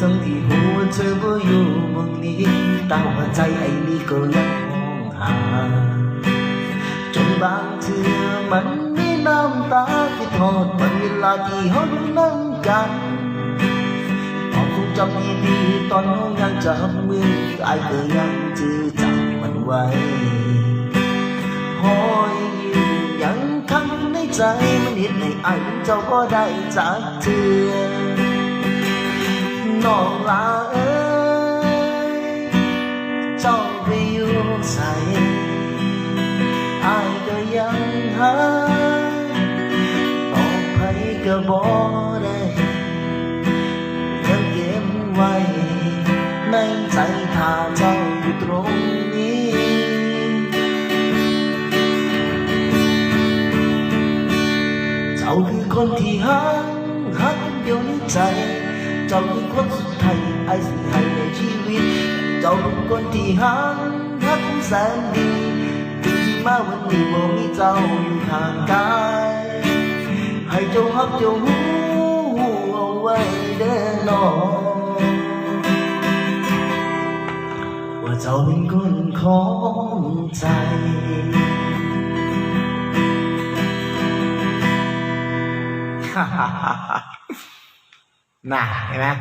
ทั้งที่หัวเธอบ่อยู่มองนี้ต่หัวใจไอ้นี่ก็ยังมองหา จนบางเทื่อมันมีน้ำตาที่ทอดมันเวลาที่เขาดูน้ำกันพอคงจำดีๆตอนน้องยังจับมือไอ้ก็ยังจือจำมันไว้หอยอยู่ยังคันในใจมันเห็นในไอ้มันเจ้าก็ได้จากเธอ น้องลาเอ้ยเจ้าไปอยู่ใส่อายก็ยังหาตอบให้ก็บ่ได้ยังเก็บไว้ในใจถ้าเจ้าอยู่ตรงนี้เจ้าคือคนที่หักหักเดียวในใจ เจ้าคือคนสุดท้ายไอ้สิให้ในชีวิต เจ้าเป็นคนที่หักหักแสนดีที่มาวันนี้บ่มีเจ้าอยู่ข้างกายให้เจ้าหักเจ้าหูเอาไว้เด้อน้องว่าเจ้าเป็นคนของใจ น่าเห็นไหม